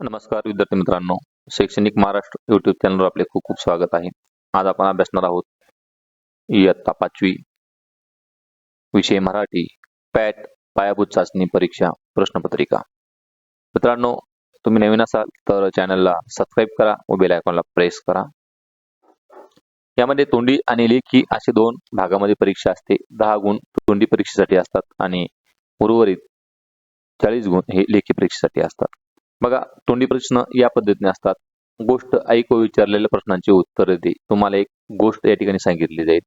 नमस्कार विद्यार्थी मित्रांनो. शैक्षणिक महाराष्ट्र युट्यूब चॅनलवर आपले खूप खूप स्वागत आहे. आज आपण अभ्यासणार आहोत इयत्ता पाचवी. विषय मराठी पॅट पायाभूत चाचणी परीक्षा प्रश्नपत्रिका. मित्रांनो तुम्ही नवीन असाल तर चॅनलला सबस्क्राईब करा व बेल आयकॉनला प्रेस करा. यामध्ये तोंडी आणि लेखी असे दोन भागामध्ये परीक्षा असते. दहा गुण तोंडी परीक्षेसाठी असतात आणि उर्वरित चाळीस गुण हे लेखी परीक्षेसाठी असतात. बघा तोंडी प्रश्न या पद्धतीने असतात. गोष्ट ऐक विचारलेल्या प्रश्नांची उत्तर दे. तुम्हाला एक गोष्ट या ठिकाणी सांगितली जाईल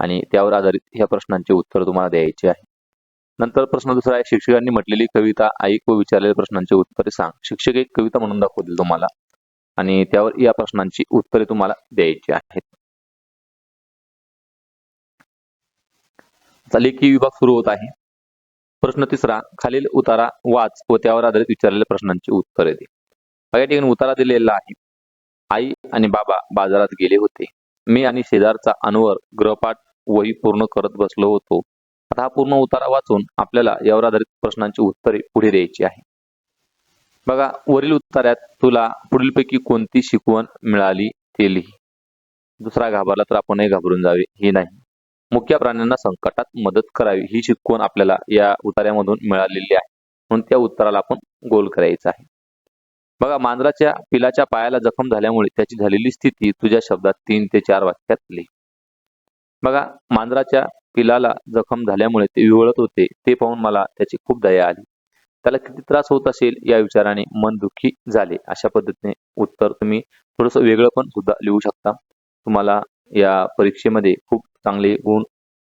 आणि त्यावर आधारित ह्या प्रश्नांचे उत्तर तुम्हाला द्यायचे आहे. नंतर प्रश्न दुसरा आहे शिक्षकांनी म्हटलेली कविता ऐक व विचारलेल्या प्रश्नांची उत्तरे सांग. शिक्षक एक कविता म्हणून दाखवतील तुम्हाला आणि त्यावर या प्रश्नांची उत्तरे तुम्हाला द्यायची आहेत. लेखी विभाग सुरू होत आहे. प्रश्न तिसरा खालील उतारा वाच व त्यावर आधारित विचारलेल्या प्रश्नांची उत्तरे दे. या ठिकाणी उतारा दिलेला आहे. आई आणि बाबा बाजारात गेले होते. मी आणि शेजारचा अनवर गृहपाठ वही पूर्ण करत बसलो होतो. आता हा पूर्ण उतारा वाचून आपल्याला यावर आधारित प्रश्नांची उत्तरे पुढे द्यायची आहे. बघा वरील उत्तरात तुला पुढीलपैकी कोणती शिकवण मिळाली ते लिही दुसरा घाबरला तर आपणही घाबरून जावे हे नाही. मुख्य प्राण्यांना संकटात मदत करावी ही शिकवण आपल्याला या उतार्यामधून मिळालेली आहे. म्हणून त्या उत्तराला आपण गोल करायचं आहे. बघा मांजराच्या पिलाच्या पायाला जखम झाल्यामुळे त्याची झालेली स्थिती तुझ्या शब्दात तीन ते चार वाक्यात लिही. बघा मांजराच्या पिलाला जखम झाल्यामुळे ते विवळत होते ते पाहून मला त्याची खूप दया आली. त्याला किती त्रास होत असेल या विचाराने मन दुःखी झाले. अशा पद्धतीने उत्तर तुम्ही थोडस वेगळं पण सुद्धा लिहू शकता. तुम्हाला या परीक्षेमध्ये खूप चांगले गुण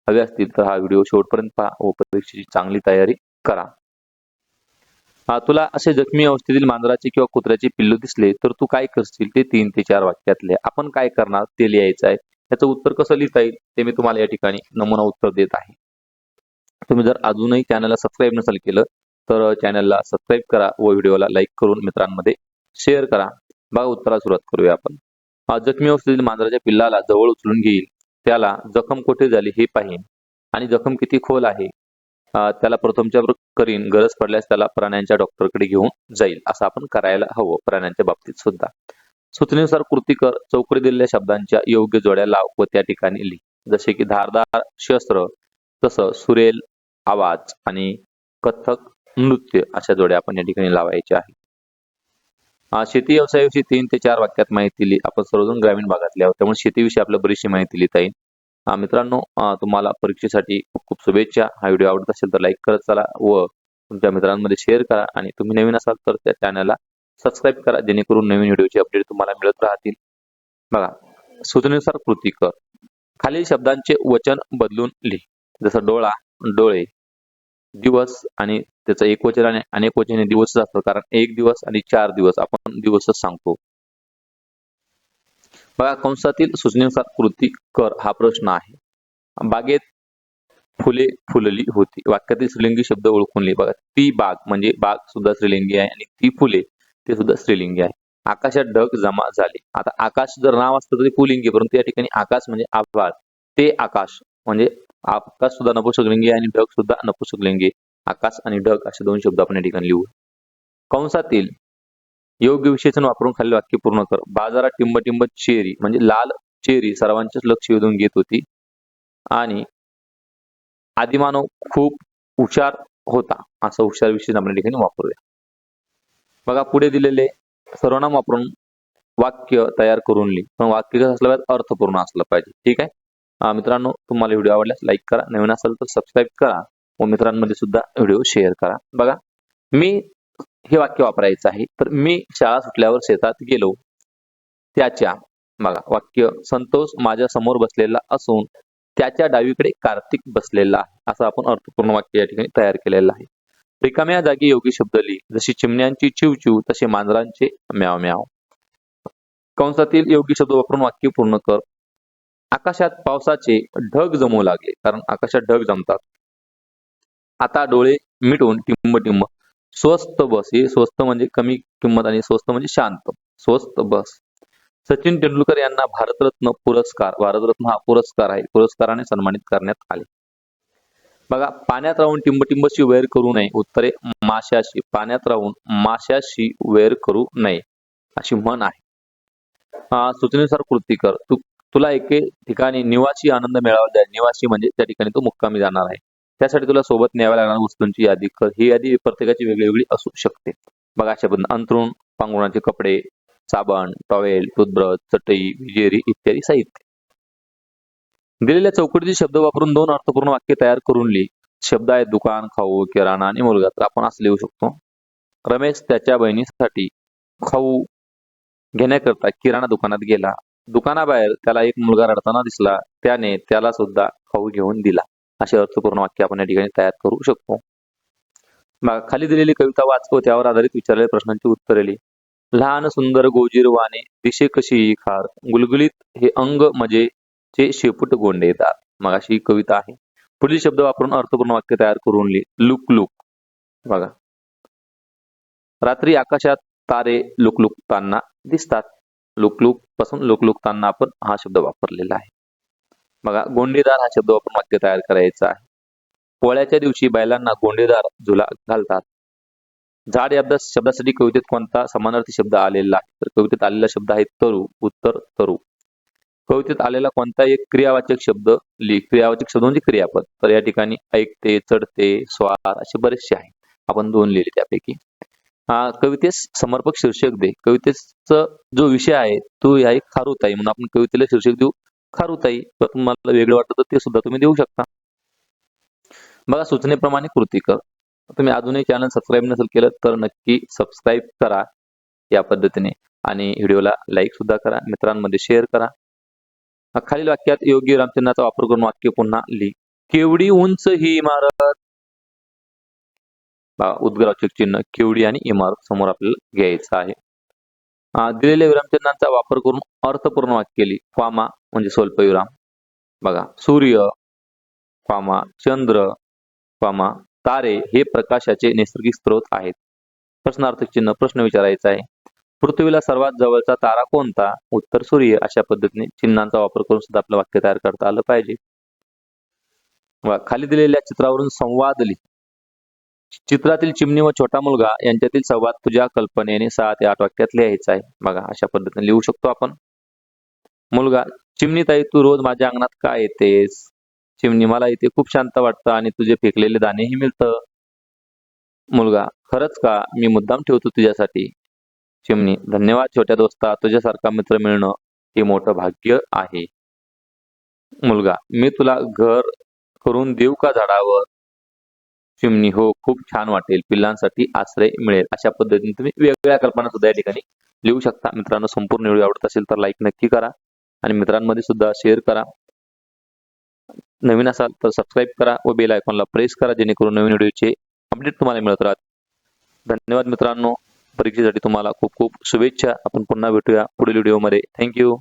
हवे असतील तर हा व्हिडिओ शेवटपर्यंत पहा. व परीक्षेची चांगली तयारी करा. तुला असे जखमी अवस्थेतील मांजराचे किंवा कुत्र्याचे पिल्लू दिसले तर तू काय करशील? ते तीन ते चार वाक्यातले. आपण काय करणार? ते लिहायचं आहे. त्याचं उत्तर कसं लिहिता येईल? ते मी तुम्हाला या ठिकाणी नमुना उत्तर देत आहे. तुम्ही जर अजूनही चॅनलला सबस्क्राईब नसेल केलं तर चॅनलला सबस्क्राईब करा व व्हिडिओला लाईक करून मित्रांमध्ये शेअर करा. बघा उत्तराला सुरुवात करूया आपण. जखमी अवस्थेतील मांजराच्या पिल्लाला जवळ उचलून घेईल. त्याला जखम कुठे झाली हे पाहीन. आणि जखम किती खोल आहे त्याला प्रथमच्या करीन गरज पडल्यास त्याला प्राण्यांच्या डॉक्टरकडे घेऊन जाईल असं आपण करायला हवं प्राण्यांच्या बाबतीत सुद्धा. सूचनेनुसार कृती कर चौकडी दिलेल्या शब्दांच्या योग्य जोड्या लाव व त्या ठिकाणी लिही. जसे की धारदार शस्त्र तसं सुरेल आवाज आणि कथक नृत्य अशा जोड्या आपण या ठिकाणी लावायच्या आहे शेती व्यवसायाविषयी तीन ते चार वाक्यात माहिती दिली आपण सर्वजण ग्रामीण भागातले आहोत. त्यामुळे शेतीविषयी आपल्याला बरीचशी माहिती लिहिता येईल. मित्रांनो तुम्हाला परीक्षेसाठी खूप खूप शुभेच्छा. हा व्हिडिओ आवडत असेल तर लाईक करत चला व तुमच्या मित्रांमध्ये शेअर करा. आणि तुम्ही नवीन असाल तर त्या चॅनलला सबस्क्राईब करा जेणेकरून नवीन व्हिडिओचे अपडेट तुम्हाला मिळत राहतील. बघा सूचनेनुसार कृती कर. खालील शब्दांचे वचन बदलून लिही. जसं डोळा डोळे दिवस आणि त्याचं एक वचन आणि अनेक वचन हे दिवसच असतं. कारण एक दिवस आणि चार दिवस आपण दिवसच सांगतो. बघा कंसातील सूचनेनुसार कृती कर हा प्रश्न आहे. बागेत फुले फुलली होती. वाक्यातील श्रीलिंगी शब्द ओळखून लिहि. बघा ती बाग म्हणजे बाग सुद्धा श्रीलिंगी आहे आणि ती फुले ते सुद्धा स्त्रीलिंगी आहे. आकाशात ढग जमा झाले. आता आकाश जर नाव असतं तर ते पुलिंगी परंतु या ठिकाणी आकाश म्हणजे आभाळ. ते आकाश म्हणजे आकाश सुद्धा नपुसकलिंगी आणि ढग सुद्धा नपुसकलिंगी. आकाश आणि ढग असे दोन शब्द आपण या ठिकाणी लिहू. कंसातील योग्य विशेषण वापरून खाली वाक्य पूर्ण कर. बाजारात टिंबटिंब चेरी म्हणजे लाल चेरी सर्वांचेच लक्ष वेधून घेत होती. आणि आदिमानव खूप हुशार होता. असं हुशार विशेषण आपण या ठिकाणी वापरूया. बघा पुढे दिलेले सर्वनाम वापरून वाक्य तयार करून लिही. पण वाक्य कसं असलं पाहिजे? अर्थपूर्ण असलं पाहिजे. ठीक आहे? मित्रांनो तुम्हाला व्हिडिओ आवडल्यास लाईक करा. नवीन असेल तर सबस्क्राईब करा व मित्रांमध्ये सुद्धा व्हिडिओ शेअर करा. बघा मी हे वाक्य वापरायचं आहे. तर मी शाळा सुटल्यावर शेतात गेलो. त्याच्या बघा वाक्य संतोष माझ्यासमोर बसलेला असून त्याच्या डावीकडे कार्तिक बसलेला आहे. असं आपण अर्थपूर्ण वाक्य या ठिकाणी तयार केलेलं आहे. रिकाम्या जागी योगी शब्द लिही. जशी चिमण्यांची चिवचिव तसे मांजरांचे म्याव म्याव. कंसातील योगी शब्द वापरून वाक्य पूर्ण कर. आकाशात पावसाचे ढग जमू लागले कारण आकाशात ढग जमतात. आता डोळे मिटून टिंब टिंब स्वस्त बस हे स्वस्त म्हणजे कमी किंमत आणि स्वस्त म्हणजे शांत. स्वस्त बस. सचिन तेंडुलकर यांना भारतरत्न पुरस्कार भारतरत्न हा पुरस्कार आहे. पुरस्काराने सन्मानित करण्यात आले. बघा पाण्यात राहून टिंबटिंबशी वैर करू नये उत्तरे माशाशी पाण्यात राहून माशाशी वैर करू नये अशी म्हण आहे. सूचनेनुसार कृती कर. तू तुला एके ठिकाणी निवासी आनंद मिळावा जाईल निवासी म्हणजे त्या ठिकाणी तू मुक्कामी जाणार आहे. त्यासाठी तुला सोबत न्याव्या लागणार वस्तूंची यादी. कर ही यादी प्रत्येकाची वेगळी वेगळी असू शकते. बघा अशा पद्धतीने अंथरूण पांघरुणाचे कपडे साबण टॉवेल टूथब्रश चटई विजेरी इत्यादी साहित्य. दिलेल्या चौकटीचे शब्द वापरून दोन अर्थपूर्ण वाक्य तयार करून लिही. शब्द आहेत दुकान खाऊ किराणा आणि मुलगा. तर आपण असं लिहू शकतो. रमेश त्याच्या बहिणीसाठी खाऊ घेण्याकरता किराणा दुकानात गेला. दुकानाबाहेर त्याला एक मुलगा रडताना दिसला त्याने त्याला सुद्धा खाऊ घेऊन दिला. असे अर्थपूर्ण वाक्य आपण या ठिकाणी तयार करू शकतो. खाली दिलेली कविता वाचतो त्यावर आधारित विचारलेल्या प्रश्नांची उत्तरे लिही. लहान सुंदर गोजीरवाने दिशे कशी खार? गुलगुलीत हे अंग म्हणजे चे शेपूट गोंडेदार मग अशी कविता आहे. पुढील शब्द वापरून अर्थपूर्ण वाक्य तयार करून लिहि. Look look. बघा. रात्री आकाशात तारे लुकलुकताना दिसतात. लुकलुकपासून लुकलुकताना आपण हा शब्द वापरलेला आहे. बघा गोंडेदार हा शब्द आपण वाक्य तयार करायचा आहे. पोळ्याच्या दिवशी बैलांना गोंडेदार झुला घालतात. झाड या शब्दासाठी कवितेत कोणता समानार्थी शब्द आलेला आहे? तर कवितेत आलेला शब्द आहे तरु उत्तर तरु. कवितेत आलेला कोणता एक क्रियावाचक शब्द लिख क्रियावाचक शब्द म्हणजे क्रियापद तर या ठिकाणी ऐकते चढते स्वार असे बरेचसे आहेत. आपण दोन लिहिले त्यापैकी. कवितेस समर्पक शीर्षक दे. कवितेचा जो विषय आहे तो आहे खारुताई. म्हणून आपण कवितेला शीर्षक देऊ. खारुताई तर तुम्हाला वेगळं वाटतं तर ते सुद्धा तुम्ही देऊ शकता. बघा सूचनेप्रमाणे कृती कर. तुम्ही अजूनही चॅनल सबस्क्राईब नसेल केलं तर नक्की सबस्क्राईब करा या पद्धतीने. आणि व्हिडिओला लाईक सुद्धा करा. मित्रांमध्ये शेअर करा. खालील वाक्यात योग्य रामचंद्राचा वापर करून वाक्य पुन्हा लिही. केवढी उंच ही इमारत उद्गाराचे चिन्ह केवडी आणि इमारत समोर आपल्याला घ्यायचं आहे. दिलेल्या विरामचिन्हांचा वापर करून अर्थपूर्ण वाक्य केली फामा म्हणजे स्वल्पविराम बघा सूर्य फामा चंद्र फामा तारे हे प्रकाशाचे नैसर्गिक स्रोत आहेत. प्रश्नार्थक चिन्ह प्रश्न विचारायचा आहे. पृथ्वीला सर्वात जवळचा तारा कोणता? उत्तर सूर्य. अशा पद्धतीने चिन्हांचा वापर करून सुद्धा आपलं वाक्य तयार करता आलं पाहिजे. खाली दिलेल्या चित्रावरून संवाद लिही. चित्रातील चिमणी व छोटा मुलगा यांच्यातील संवाद तुझ्या कल्पनेने सहा ते आठ वाक्यात लिहायचा आहे. बघा अशा पद्धतीने लिहू शकतो आपण. मुलगा चिमणी ताई तू रोज माझ्या अंगणात का येतेस? चिमणी मला इथे खूप शांत वाटतं आणि तुझे फेकलेले दाणेही मिळतं. मुलगा खरंच का? मी मुद्दाम ठेवतो तुझ्यासाठी. चिमणी धन्यवाद छोट्या दोस्ता तुझ्यासारखा मित्र मिळणं हे मोठं भाग्य आहे. मुलगा मी तुला घर करून देऊ का झाडावर? चिमणी. हो खूप छान वाटेल. पिल्लांसाठी आश्रय मिळेल. अशा पद्धतीने तुम्ही वेगवेगळ्या कल्पना सुद्धा या ठिकाणी लिहू शकता. मित्रांनो संपूर्ण व्हिडिओ आवडत असेल तर लाईक नक्की करा आणि मित्रांमध्ये सुद्धा शेअर करा. नवीन असाल तर सबस्क्राईब करा व बेल आयकॉनला प्रेस करा जेणेकरून नवीन व्हिडिओचे अपडेट तुम्हाला मिळत राहत धन्यवाद मित्रांनो. परीक्षेसाठी तुम्हाला खूप खूप शुभेच्छा. आपण पुन्हा भेटूया पुढील व्हिडिओमध्ये थँक्यू